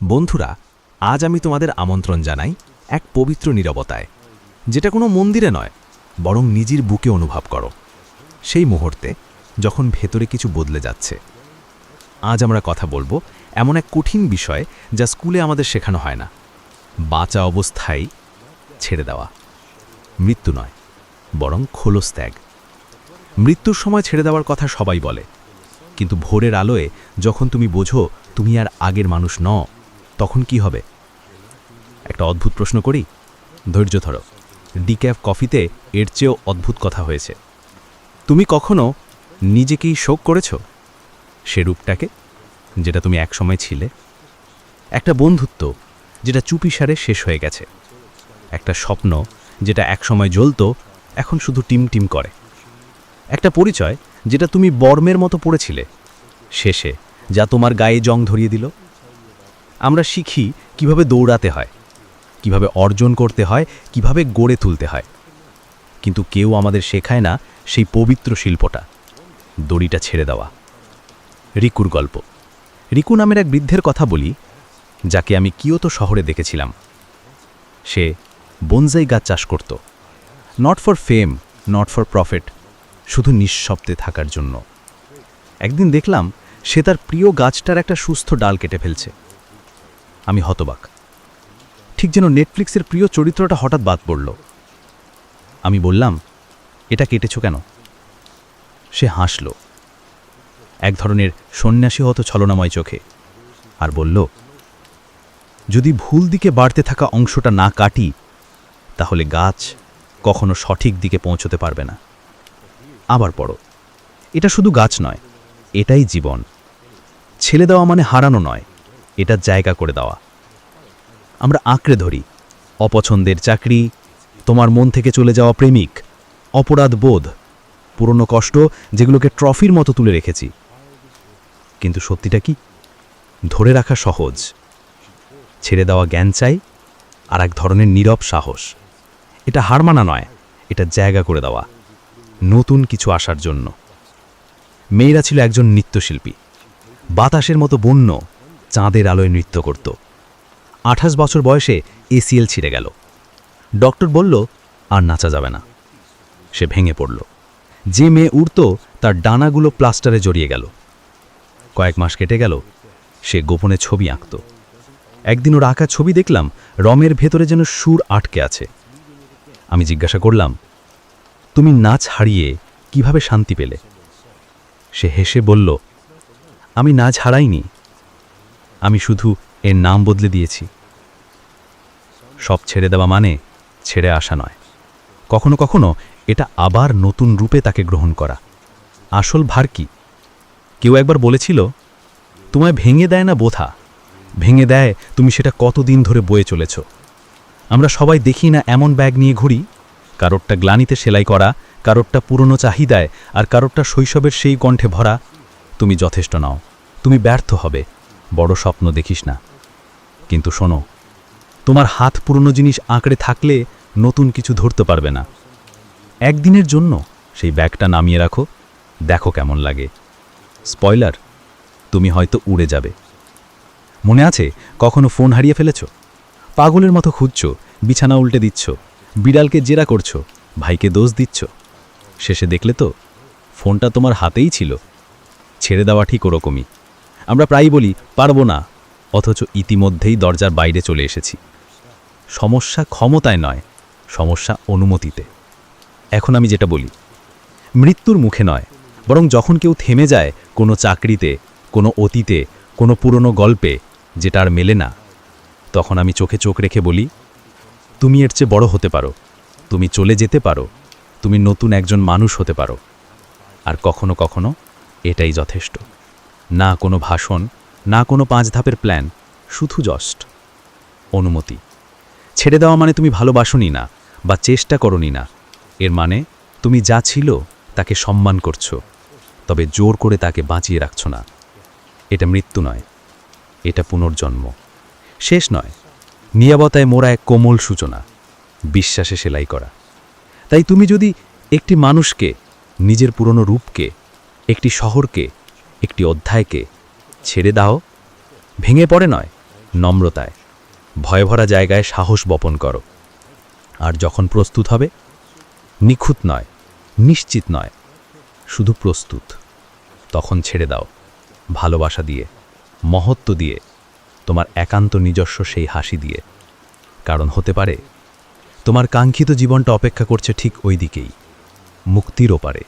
বন্ধুরা, আজ আমি তোমাদের আমন্ত্রণ জানাই এক পবিত্র নীরবতায়, যেটা কোনো মন্দিরে নয়, বরং নিজের বুকে অনুভব করো। সেই মুহূর্তে, যখন ভেতরে কিছু বদলে যাচ্ছে, আজ আমরা কথা বলব এমন এক কঠিন বিষয় যা স্কুলে আমাদের শেখানো হয় না। বাঁচা অবস্থায় ছেড়ে দেওয়া। মৃত্যু নয়, বরং খোলস ত্যাগ। মৃত্যুর সময় ছেড়ে দেওয়ার কথা সবাই বলে, কিন্তু ভোরের আলোয় যখন তুমি বোঝো তুমি আর আগের মানুষ ন তখন কি হবে? একটা অদ্ভুত প্রশ্ন করি? ধৈর্য ধরো। ডিক্যাফ কফিতে এর চেয়েও অদ্ভুত কথা হয়েছে। তুমি কখনো নিজেকেই শোক করেছ? সে রূপটাকে, যেটা তুমি একসময় ছিলে? একটা বন্ধুত্ব, যেটা চুপিসারে শেষ হয়ে গেছে। একটা স্বপ্ন, যেটা একসময় জ্বলতো, এখন শুধু টিম টিম করে। একটা পরিচয়, যেটা তুমি বর্মের মতো পড়েছিলে। শেষে যা তোমার গায়ে জং ধরিয়ে দিল। আমরা শিখি কীভাবে দৌড়াতে হয়, কীভাবে অর্জন করতে হয়, কীভাবে গড়ে তুলতে হয়। কিন্তু কেউ আমাদের শেখায় না সেই পবিত্র শিল্পটা, দড়িটা ছেড়ে দেওয়া। রিকুর গল্প। রিকু নামের এক বৃদ্ধের কথা বলি, যাকে আমি কিয়তো শহরে দেখেছিলাম। সে বনজাই গাছ চাষ করত। Not for fame not for profit শুধু নিঃশব্দে থাকার জন্য। একদিন দেখলাম, সে তার প্রিয় গাছটার একটা সুস্থ ডাল কেটে ফেলছে। আমি হতবাক। ঠিক যেন নেটফ্লিক্সের প্রিয় চরিত্রটা হঠাৎ বাদ পড়ল। আমি বললাম, এটা কেটেছ কেন? সে হাসল। এক ধরনের সন্ন্যাসী হতো ছলনাময় চোখে আর বলল, যদি ভুল দিকে বাড়তে থাকা অংশটা না কাটি, তাহলে গাছ কখনো সঠিক দিকে পৌঁছতে পারবে না। আবার পড়ো, এটা শুধু গাছ নয়, এটাই জীবন। ছেলে দেওয়া মানে হারানো নয় এটা জায়গা করে দেওয়া। আমরা আঁকড়ে ধরি, অপছন্দের চাকরি, তোমার মন থেকে চলে যাওয়া প্রেমিক, অপরাধ বোধ, পুরনো কষ্ট যেগুলোকে ট্রফির মতো তুলে রেখেছি। কিন্তু সত্যিটা কি? ধরে রাখা সহজ। ছেড়ে দেওয়া জ্ঞান চাই, আর এক ধরনের নীরব সাহস। এটা হার মানা নয়, এটা জায়গা করে দেওয়া, নতুন কিছু আসার জন্য। মেয়েরা ছিল একজন নৃত্যশিল্পী। বাতাসের মতো বন্য চাঁদের আলোয় নৃত্য করত। আঠাশ বছর বয়সে এসিএল ছিঁড়ে গেল। ডক্টর বলল, আর নাচা যাবে না। সে ভেঙে পড়ল। যে মেয়ে উড়ত, তার ডানাগুলো প্লাস্টারে জড়িয়ে গেল। কয়েক মাস কেটে গেল, সে গোপনে ছবি আঁকত। একদিন ওর আঁকা ছবি দেখলাম, রমের ভেতরে যেন সুর আটকে আছে। আমি জিজ্ঞাসা করলাম, তুমি নাচ হারিয়ে কীভাবে শান্তি পেলে? সে হেসে বলল, আমি নাচ হারাইনি। আমি শুধু এর নাম বদলে দিয়েছি। সব ছেড়ে দেওয়া মানে ছেড়ে আসা নয়। কখনো কখনো এটা আবার নতুন রূপে তাকে গ্রহণ করা। আসল ভার কি? কেউ একবার বলেছিল, তোমায় ভেঙে দেয় না বোথা ভেঙে দেয় তুমি সেটা কতদিন ধরে বয়ে চলেছ? আমরা সবাই দেখি না এমন ব্যাগ নিয়ে ঘুরি? কারোরটা গ্লানিতে সেলাই করা, কারোরটা পুরনো চাহিদায়, আর কারোরটা শৈশবের সেই কণ্ঠে ভরা। তুমি যথেষ্ট নাও। তুমি ব্যর্থ হবে। বড় স্বপ্ন দেখিস না। কিন্তু শোনো, তোমার হাত পুরনো জিনিস আঁকড়ে থাকলে নতুন কিছু ধরতে পারবে না। একদিনের জন্য সেই ব্যাগটা নামিয়ে রাখো, দেখো কেমন লাগে। স্পয়লার, তুমি হয়তো উড়ে যাবে। মনে আছে, কখনো ফোন হারিয়ে ফেলেছ? পাগলের মতো খুঁজছ, বিছানা উল্টে দিচ্ছ, বিড়ালকে জেরা করছ, ভাইকে দোষ দিচ্ছ। শেষে দেখলে তো, ফোনটা তোমার হাতেই ছিল। ছেড়ে দেওয়া ঠিক ওরকমই। আমরা প্রায়ই বলি, পারব না। অথচ ইতিমধ্যেই দরজার বাইরে চলে এসেছি। সমস্যা ক্ষমতায় নয়, সমস্যা অনুমতিতে। এখন আমি যেটা বলি, মৃত্যুর মুখে নয়, বরং যখন কেউ থেমে যায় কোনো চাকরিতে, কোনো অতীতে, কোনো পুরনো গল্পে, যেটা আর মেলে না, তখন আমি চোখে চোখ রেখে বলি, তুমি এর চেয়ে বড় হতে পারো, তুমি চলে যেতে পারো, তুমি নতুন একজন মানুষ হতে পারো। আর কখনো কখনো এটাই যথেষ্ট। না কোনো ভাষণ, না কোনো পাঁচ ধাপের প্ল্যান শুধু জস্ট অনুমতি। ছেড়ে দেওয়া মানে তুমি ভালোবাসনি না, বা চেষ্টা করনি না। এর মানে তুমি যা ছিল তাকে সম্মান করছ, তবে জোর করে তাকে বাঁচিয়ে রাখছ না। এটা মৃত্যু নয়, এটা পুনর্জন্ম। শেষ নয়, নিয়াবতায় মোরা এক কোমল সূচনা, বিশ্বাসে সেলাই করা। তাই তুমি যদি একটি মানুষকে, নিজের পুরনো রূপকে, একটি শহরকে একটি অধ্যায়কে ছেড়ে দাও। ভেঙে পড়ে নয়, নম্রতায়। ভয় ভরা জায়গায় সাহস বপন করো। আর যখন প্রস্তুত হবে, নিখুঁত নয়, নিশ্চিত নয়, শুধু প্রস্তুত। তখন ছেড়ে দাও, ভালোবাসা দিয়ে, মহত্ব দিয়ে, তোমার একান্ত নিজস্ব সেই হাসি দিয়ে। কারণ হতে পারে, তোমার কাঙ্ক্ষিত জীবনটা অপেক্ষা করছে ঠিক ওই দিকেই, মুক্তির ওপারে।